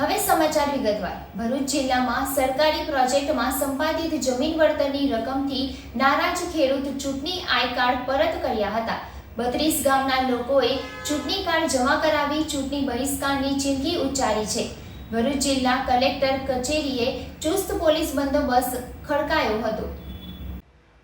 હવે સમાચાર વિગતવાર. ભરૂચ જિલ્લામાં સરકારી પ્રોજેક્ટમાં સંપાદિત જમીન વળતરની રકમથી નારાજ ખેડૂત ચૂંટણી આઈ કાર્ડ પરત કર્યા હતા. બત્રીસ ગામના લોકોએ ચૂંટણી કાર્ડ જમા કરાવી ચૂંટણી બહિષ્કારની ચીમકી ઉચ્ચારી છે. ભરૂચ જિલ્લા કલેક્ટર કચેરીએ ચુસ્ત પોલીસ બંદોબસ્ત ખડકાયો હતો.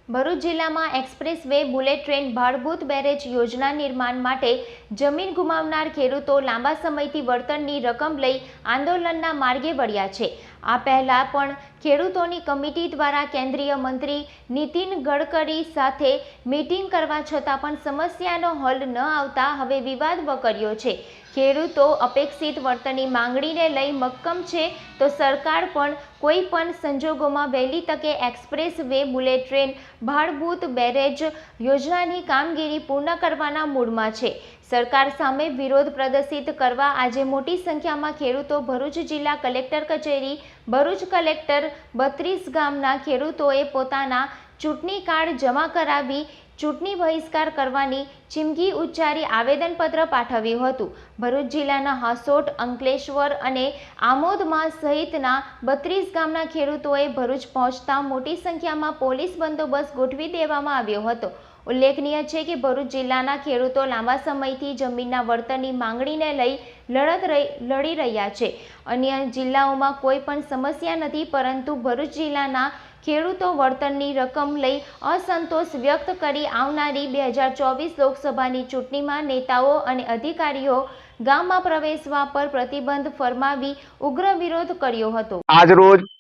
ભરૂચ જિલ્લામાં expressway bullet train Bhadbhut barrage યોજના નિર્માણ માટે જમીન ગુમાવનાર ખેડૂતો લાંબા સમયથી વળતરની રકમ લઈ આંદોલનના માર્ગે વળ્યા છે. આ પહેલાં પણ ખેડૂતોની કમિટી દ્વારા કેન્દ્રીય મંત્રી નીતિન ગડકરી સાથે મીટિંગ કરવા છતાં પણ સમસ્યાનો હલ ન આવતા હવે વિવાદ વકર્યો છે. ખેડૂતો અપેક્ષિત વળતરની માંગણીને લઈ મક્કમ છે તો સરકાર પણ કોઈ પણ સંજોગોમાં વહેલી તકે expressway bullet train, Bhadbhut barrage યોજનાની કામગીરી પૂર્ણ કરવાના મૂડમાં છે. સરકાર સામે વિરોધ પ્રદર્શિત કરવા આજે મોટી સંખ્યામાં ખેડૂતો ભરૂચ જિલ્લા કલેક્ટર કચેરી, ભરૂચ કલેક્ટર બત્રીસ ગામના ખેડૂતોએ પોતાના ચૂંટણી કાર્ડ જમા કરાવી ચૂંટણી બહિષ્કાર કરવાની ચીમકી ઉચ્ચારી આવેદનપત્ર પાઠવ્યું હતું. ભરૂચ જિલ્લાના હાસોટ, અંકલેશ્વર અને આમોદમાં સહિતના બત્રીસ ગામના ખેડૂતોએ ભરૂચ પહોંચતા મોટી સંખ્યામાં પોલીસ બંદોબસ્ત ગોઠવી દેવામાં આવ્યો હતો. ઉલ્લેખનીય છે કે ભરૂચ જિલ્લાના ખેડૂતો લાંબા સમયથી જમીનના વળતરની માંગણીને લઈ લડત લડી રહ્યા છે. અન્ય જિલ્લાઓમાં કોઈ પણ સમસ્યા નથી, પરંતુ ભરૂચ જિલ્લાના ખેડૂતો વળતરની રકમ લઈ અસંતોષ વ્યક્ત કરી આવનારી બે હજાર ચોવીસ લોકસભાની ચૂંટણીમાં નેતાઓ અને અધિકારીઓ ગામમાં પ્રવેશવા પર પ્રતિબંધ ફરમાવી ઉગ્ર વિરોધ કર્યો હતો. આજ રોજ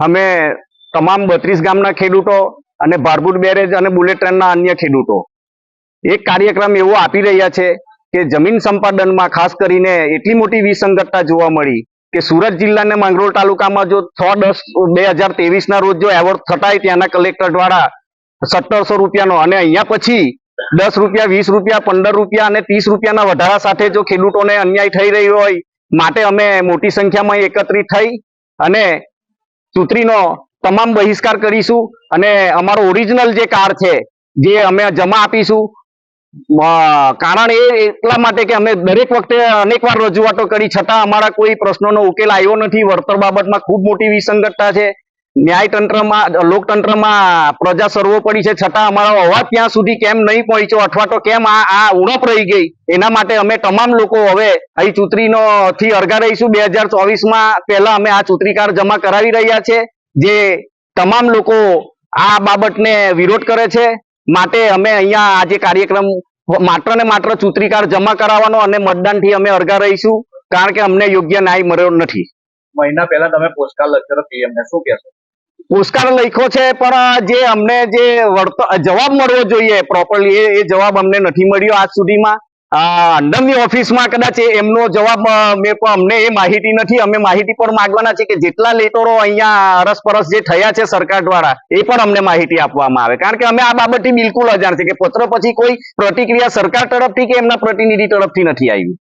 અમે તમામ બત્રીસ ગામના ખેડૂતો અને ભારભૂત બેરેજ અને બુલેટ ટ્રેનના અન્ય ખેડૂતો. એક કાર્યક્રમ એવો આપી રહ્યા છે કે જમીન સંપાદનમાં ખાસ કરીને એટલી મોટી વિસંગતતા જોવા મળી કે સુરત જિલ્લાના માંગરોળ તાલુકામાં જો છ, દસ, બે હજાર તેવીસના રોજ જો એવોર્ડ થતાય ત્યાંના કલેક્ટર દ્વારા સત્તરસો રૂપિયાનો અને અહીંયા પછી દસ રૂપિયા, વીસ રૂપિયા, પંદર રૂપિયા અને ત્રીસ રૂપિયાના વધારા સાથે જો ખેડૂતોને અન્યાય થઈ રહ્યો હોય, માટે અમે મોટી સંખ્યામાં એકત્રિત થઈ અને ચૂંટણીનો તમામ બહિષ્કાર કરીશું અને અમારો ઓરિજિનલ જે કાર છે, જે અમે જમા આપીશું કારણ એ એટલા માટે કે અમે દરેક વખતે અનેકવાર રજૂઆતો કરી, છતાં અમારા કોઈ પ્રશ્નોનો ઉકેલ આવ્યો નથી. વળતર બાબતમાં ખૂબ મોટી વિસંગતતા છે. ન્યાયતંત્રમાં, લોકતંત્રમાં પ્રજા સર્વોપરી છે, છતાં અમારો અવાજ ત્યાં સુધી કેમ નહીં પહોંચ્યો, અથવા તો કેમ આ આ ઉણપ રહી ગઈ, એના માટે અમે તમામ લોકો હવે અહીં ચૂંટણીનો થી અરગા રહીશું. બે હજાર ચોવીસમાં પહેલા અમે આ ચૂંટણી કાર્ડ જમા કરાવી રહ્યા છે. જે તમામ લોકો આ બાબતને વિરોધ કરે છે માટે અમે અહીંયા આજે કાર્યક્રમ માત્ર ને માત્ર ચૂંટણી કાર્ડ જમા કરાવવાનો અને મતદાનથી અમે અરગા રહીશું કારણ કે અમને યોગ્ય ન્યાય મળ્યો નથી. મહિના પહેલા તમે પોસ્ટકાર્ડ લખ્યો હતો PM ને શું કહેશો? પુરસ્કાર લખ્યો છે પણ જે અમને જે જવાબ મળવો જોઈએ પ્રોપરલી એ જવાબ અમને નથી મળ્યો આજ સુધીમાં. અ, ઓફિસમાં કદાચ એમનો જવાબ અમને એ માહિતી નથી. અમે માહિતી પણ માંગવાના છે કે જેટલા લેટરો અહીંયા અરસપરસ જે થયા છે સરકાર દ્વારા એ પણ અમને માહિતી આપવામાં આવે. કારણ કે અમે આ બાબતથી બિલકુલ અજાણ છે કે પત્ર પછી કોઈ પ્રતિક્રિયા સરકાર તરફથી કે એમના પ્રતિનિધિ તરફથી નથી આવી.